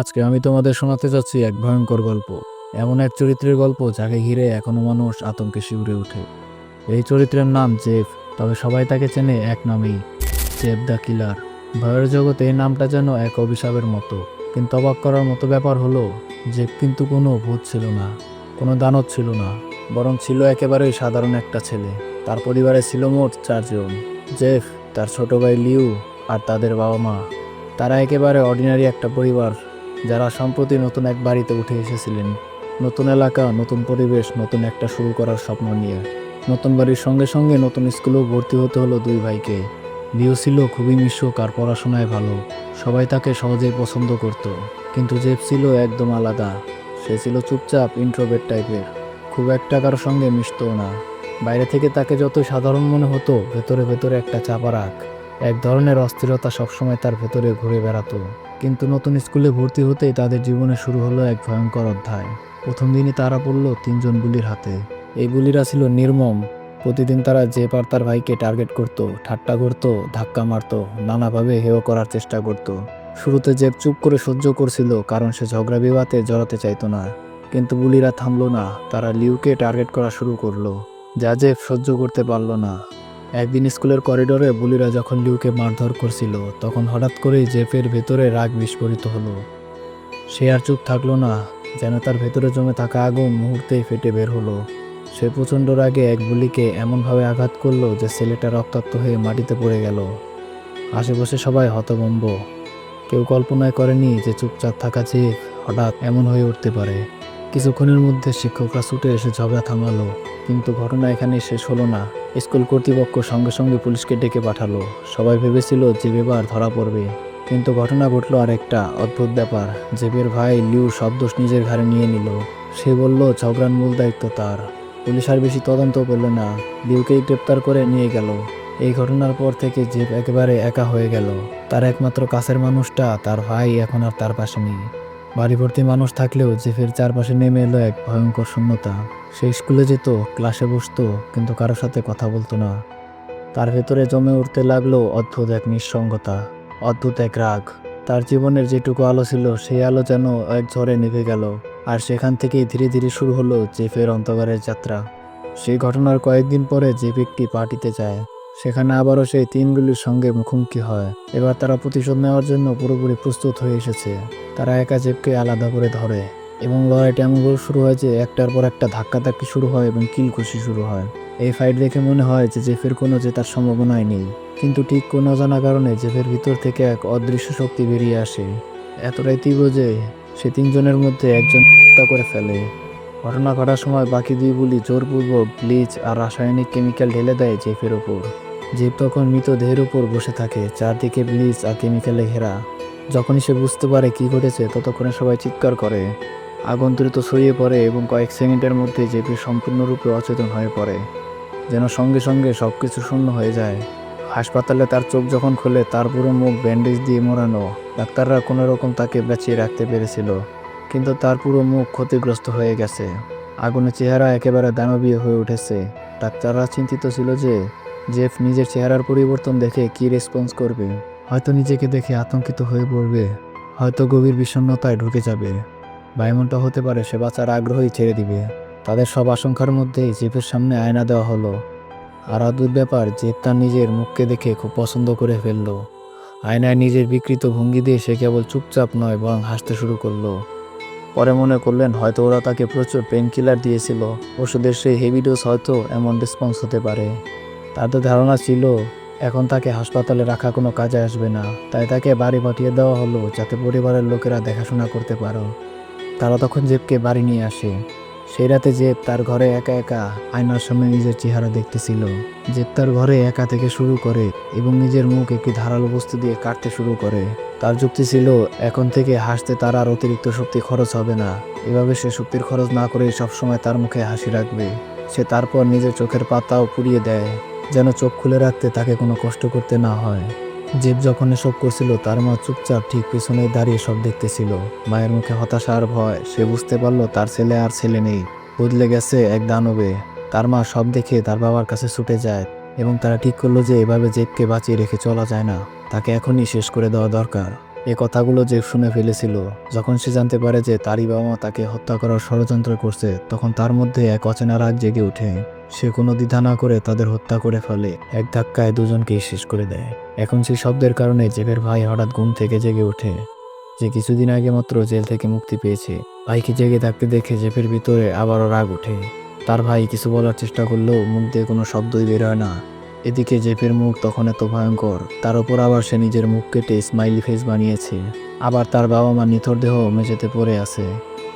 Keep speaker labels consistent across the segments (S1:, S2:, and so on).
S1: আজকে আমি তোমাদের শোনাতে যাচ্ছি এক ভয়ঙ্কর গল্প। এমন এক চরিত্রের গল্প যাকে ঘিরে এখনও মানুষ আতঙ্কে শিউরে ওঠে। এই চরিত্রের নাম জেফ, তবে সবাই তাকে চেনে এক নামেই। Jeff the killer. ভয়ের জগতে এই নামটা যেন এক অভিশাপের মতো। কিন্তু অবাক করার মতো ব্যাপার হলো, জেফ কিন্তু কোনো ভূত ছিল না, কোনো দানব ছিল না, বরং ছিল একেবারেই সাধারণ একটা ছেলে। তার পরিবারে ছিল মোট চারজন। জেফ, তার ছোট ভাই লিউ আর তাদের বাবা মা। তারা একেবারে অর্ডিনারি একটা পরিবার। যারা সম্প্রতি নতুন এক বাড়িতে উঠে এসেছিলেন, নতুন এলাকা, নতুন পরিবেশ, নতুন একটা শুরু করার স্বপ্ন নিয়ে। নতুন বাড়ির সঙ্গে সঙ্গে নতুন স্কুলেও ভর্তি হতে হলো দুই ভাইকে। লিও ছিল খুবই মিশুক আর পড়াশোনায় ভালো। সবাই তাকে সহজেই পছন্দ করত। কিন্তু জেব ছিল একদম আলাদা। সে ছিল চুপচাপ ইন্ট্রোভেট টাইপের খুব একটা কারোর সঙ্গে মিশতও না। বাইরে থেকে তাকে যত সাধারণ মনে হতো, ভেতরে ভেতরে একটা চাপা রাখ এক ধরনের অস্থিরতা সবসময় তার ভেতরে ঘুরে বেড়াতো। কিন্তু নতুন স্কুলে ভর্তি হতেই তাদের জীবনে শুরু হলো এক ভয়ঙ্কর অধ্যায়। প্রথম দিনই তারা পড়ল তিনজন বুলির হাতে। এই বুলিরা ছিল নির্মম। প্রতিদিন তারা যে পার তার ভাইকে টার্গেট করত, ঠাট্টা করত, ধাক্কা মারত, নানাভাবে হেয় করার চেষ্টা করত। শুরুতে জেব চুপ করে সহ্য করছিল, কারণ সে ঝগড়া বিবাদে জড়াতে চাইতো না। কিন্তু বুলিরা থামলো না। তারা লিউকে টার্গেট করা শুরু করল, যা জেব সহ্য করতে পারল না। একদিন স্কুলের করিডোরে বুলিরা যখন লিউকে মারধর করছিল, তখন হঠাৎ করেই জেফের ভেতরে রাগ বিস্ফোরিত হলো। সে আর চুপ থাকল না, যেন তার ভেতরে জমে থাকা আগুন মুহূর্তেই ফেটে বের হলো। সে প্রচণ্ড রাগে এক বুলিকে এমনভাবে আঘাত করল যে ছেলেটা রক্তাক্ত হয়ে মাটিতে পড়ে গেল। আশেপাশে সবাই হতভম্ব। কেউ কল্পনায় করেনি যে চুপচাপ থাকা জেফ হঠাৎ এমন হয়ে উঠতে পারে। কিছুক্ষণের মধ্যে শিক্ষকরা ছুটে এসে ঝগড়া থামালো। কিন্তু ঘটনা এখানে শেষ হলো না। স্কুল কর্তৃপক্ষ সঙ্গে সঙ্গে পুলিশকে ডেকে পাঠালো। সবাই ভেবেছিল যে এবার ধরা পড়বে। কিন্তু ঘটনা ঘটলো আর একটা অদ্ভুত ব্যাপার। জেবের ভাই লিউ সব দোষ নিজের ঘাড়ে নিয়ে নিল। সে বলল, ঝগড়ার মূল দায়িত্ব তার। পুলিশ আর বেশি তদন্ত করল না। লিউকেই গ্রেপ্তার করে নিয়ে গেল। এই ঘটনার পর থেকে জেব একেবারে একা হয়ে গেল। তার একমাত্র কাছের মানুষটা, তার ভাই এখন আর তার পাশে নেই। বাড়ি ভর্তি মানুষ থাকলেও জেফের চারপাশে নেমে এলো এক ভয়ঙ্কর শূন্যতা। সে স্কুলে যেত, ক্লাসে বসতো, কিন্তু কারোর সাথে কথা বলতো না। তার ভেতরে জমে উঠতে লাগল অদ্ভুত এক নিঃসঙ্গতা, অদ্ভুত এক রাগ। তার জীবনের যেটুকু আলো ছিল, সেই আলো যেন এক ঝড়ে নিভে গেল, আর সেখান থেকেই ধীরে ধীরে শুরু হলো জেফের অন্তকারের যাত্রা। সেই ঘটনার কয়েকদিন পরে জেফ একটি পার্টিতে যায়। সেখানে আবারও সেই তিনগুলির সঙ্গে মুখোমুখি হয়। এবার তারা প্রতিশোধ নেওয়ার জন্য পুরোপুরি প্রস্তুত হয়ে এসেছে। তারা একা জেবকে আলাদা করে ধরে এবং লড়াইটা এমনভাবে শুরু হয় যে একটার পর একটা ধাক্কাধাক্কি শুরু হয় এবং কিলকুশি শুরু হয়। এই ফাইট দেখে মনে হয় যে জেফের কোনো জেতার সম্ভাবনাই নেই। কিন্তু ঠিক কোনো জানা কারণে জেফের ভিতর থেকে এক অদৃশ্য শক্তি বেরিয়ে আসে। এতটাই তীব্র যে সে তিনজনের মধ্যে একজন হত্যা করে ফেলে। ঘটনা ঘটার সময় বাকি দুই গুলি জোরপূর্বক ব্লিচ আর রাসায়নিক কেমিক্যাল ঢেলে দেয় জেফের ওপর। জেফ তখন মৃতদেহের উপর বসে থাকে, চারদিকে ব্লিচ আর কেমিক্যালে ঘেরা। যখনই সে বুঝতে পারে কি ঘটেছে, ততক্ষণে সবাই চিৎকার করে। আগুন দ্রুত ছড়িয়ে পড়ে এবং কয়েক সেকেন্ডের মধ্যে জেপি সম্পূর্ণরূপে অচেতন হয়ে পড়ে, যেন সঙ্গে সঙ্গে সব কিছু শূন্য হয়ে যায়। হাসপাতালে তার চোখ যখন খুলে, তার পুরো মুখ ব্যান্ডেজ দিয়ে মোড়ানো। ডাক্তাররা কোনো রকম তাকে বাঁচিয়ে রাখতে পেরেছিল, কিন্তু তার পুরো মুখ ক্ষতিগ্রস্ত হয়ে গেছে। আগুনের চেহারা একেবারে দানবীয় হয়ে উঠেছে। ডাক্তাররা চিন্তিত ছিল যে জেফ নিজের চেহারার পরিবর্তন দেখে কি রেসপন্স করবে? হয়তো নিজেকে দেখে আতঙ্কিত হয়ে পড়বে। হয়তো গভীর বিষণ্ণতায় ঢুকে যাবে। বা এমনটা হতে পারে সে বাচ্চার আগ্রহই ছেড়ে দিবে। তাদের সব আশঙ্কার মধ্যেই জেফের সামনে আয়না দেওয়া হলো। আর অদ্ভুত ব্যাপার, জেফ তার নিজের মুখকে দেখে খুব পছন্দ করে ফেলল। আয়নায় নিজের বিকৃত ভঙ্গি দিয়ে সে কেবল চুপচাপ নয়, বরং হাসতে শুরু করল। পরে মনে করলেন, হয়তো ওরা তাকে প্রচুর পেন কিলার দিয়েছিল। ওষুধের সেই হেভি ডোজ হয়তো এমন রেসপন্স হতে পারে। তাদের ধারণা ছিল, এখন তাকে হাসপাতালে রাখা কোনো কাজে আসবে না। তাই তাকে বাড়ি পাঠিয়ে দেওয়া হলো যাতে পরিবারের লোকেরা দেখাশোনা করতে পারো। তারা তখন জেবকে বাড়ি নিয়ে আসে। সেই রাতে জেব তার ঘরে একা একা আয়নার সামনে নিজের চেহারা দেখতেছিল। জেব তার ঘরে একা থেকে শুরু করে এবং নিজের মুখ একটি ধারালো বস্তু দিয়ে কাটতে শুরু করে। তার যুক্তি ছিল, এখন থেকে হাসতে তার আর অতিরিক্ত শক্তি খরচ হবে না। এভাবে সে শক্তির খরচ না করে সবসময় তার মুখে হাসি রাখবে। সে তারপর নিজের চোখের পাতাও পুড়িয়ে দেয়। যেন চোখ খুলে রাখতে তাকে কোনো কষ্ট করতে না হয়। জেব যখন এসব করছিল, তার মা চুপচাপ ঠিক পেছনে দাঁড়িয়ে সব দেখতেছিল। মায়ের মুখে হতাশা আর ভয়, সে বুঝতে পারল তার ছেলে আর ছেলে নেই। বদলে গেছে এক দানবে। তার মা সব দেখে তার বাবার কাছে ছুটে যায় এবং তারা ঠিক করল যে এভাবে জেবকে বাঁচিয়ে রেখে চলা যায় না। তাকে এখনই শেষ করে দেওয়া দরকার। এ কথাগুলো যে শুনে ফেলেছিল, যখন সে জানতে পারে যে তারই বাবা মা তাকে হত্যা করার ষড়যন্ত্র করছে, তখন তার মধ্যে এক অচেনা রাগ জেগে ওঠে। সে কোনো দ্বিধা না করে তাদের হত্যা করে ফেলে, এক ধাক্কায় দুজনকেই শেষ করে দেয়। এখন সেই শব্দের কারণে জেবের ভাই হঠাৎ ঘুম থেকে জেগে ওঠে। যে কিছুদিন আগে মাত্র জেল থেকে মুক্তি পেয়েছে। ভাইকে জেগে থাকতে দেখে জেফের ভিতরে আবারও রাগ ওঠে। তার ভাই কিছু বলার চেষ্টা করলেও মুখ দিয়ে কোনো শব্দই বের হয় না। এদিকে জেপের মুখ তখন এত ভয়ঙ্কর, তার উপর আবার সে নিজের মুখ কেটে স্মাইলি ফেস বানিয়েছে। আবার তার বাবা মা নিথর দেহ মেঝেতে পড়ে আছে,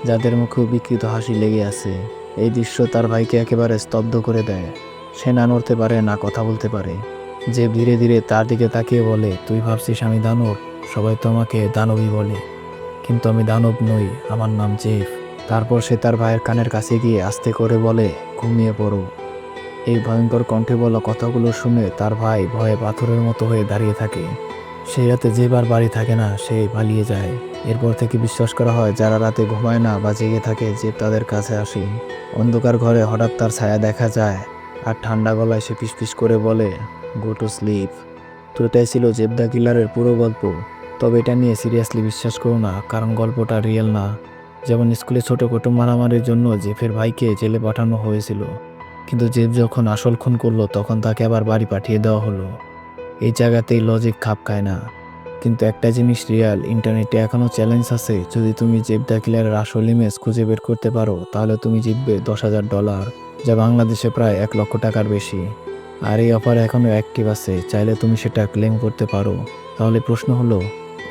S1: যাদের মুখেও বিকৃত হাসি লেগে আছে। এই দৃশ্য তার ভাইকে একেবারে স্তব্ধ করে দেয়। সে না নড়তে পারে, না কথা বলতে পারে। যে ধীরে ধীরে তার দিকে তাকিয়ে বলে, তুই ভাবছিস আমি দানব? সবাই তো আমাকে দানবই বলে। কিন্তু আমি দানব নই, আমার নাম জেফ। তারপর সে তার ভাইয়ের কানের কাছে গিয়ে আস্তে করে বলে, ঘুমিয়ে পড়ো। এই ভয়ঙ্কর কণ্ঠে বলা কথাগুলো শুনে তার ভাই ভয়ে পাথরের মতো হয়ে দাঁড়িয়ে থাকে। সেই রাতে যেবার বাড়ি থাকে না, সে পালিয়ে যায়। এরপর থেকে বিশ্বাস করা হয়, যারা রাতে ঘুমায় না বা জেগে থাকে, যে তাদের কাছে আসে। অন্ধকার ঘরে হঠাৎ তার ছায়া দেখা যায়, আর ঠান্ডা গলায় সে ফিসফিস করে বলে গো টু স্লিপ তো এটাই ছিল জেবদা কিলারের পুরো গল্প। তবে এটা নিয়ে সিরিয়াসলি বিশ্বাস করো না, কারণ গল্পটা রিয়েল না। যেমন স্কুলে ছোটোখাটো মারামারির জন্য জেফের ভাইকে জেলে পাঠানো হয়েছিল। কিন্তু জেব যখন আসল খুন করল, তখন তাকে আবার বাড়ি পাঠিয়ে দেওয়া হলো। এই জায়গাতেই লজিক খাপ খায় না। কিন্তু একটা জিনিস রিয়াল ইন্টারনেটে এখনও চ্যালেঞ্জ আছে। যদি তুমি জেব দ্য কিলারের আসল ইমেজ খুঁজে বের করতে পারো, তাহলে তুমি জিতবে দশ হাজার ডলার যা বাংলাদেশে প্রায় এক লক্ষ টাকার বেশি। আর এই অফার এখনও অ্যাক্টিভ আছে, চাইলে তুমি সেটা ক্লেম করতে পারো। তাহলে প্রশ্ন হলো,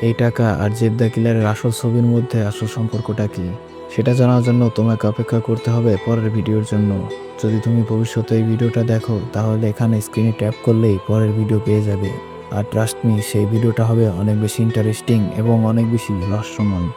S1: এই টাকা আর জেব দ্য কিলারের আসল ছবির মধ্যে আসল সম্পর্কটা কি? সেটা জানার জন্য তোমাকে অপেক্ষা করতে হবে পরের ভিডিওর জন্য। যদি তুমি ভবিষ্যতে এই ভিডিওটা দেখো, তাহলে এখানে স্ক্রিনে ট্যাপ করলেই পরের ভিডিও পেয়ে যাবে। আর ট্রাস্ট মি সেই ভিডিওটা হবে অনেক বেশি ইন্টারেস্টিং এবং অনেক বেশি রহস্যময়।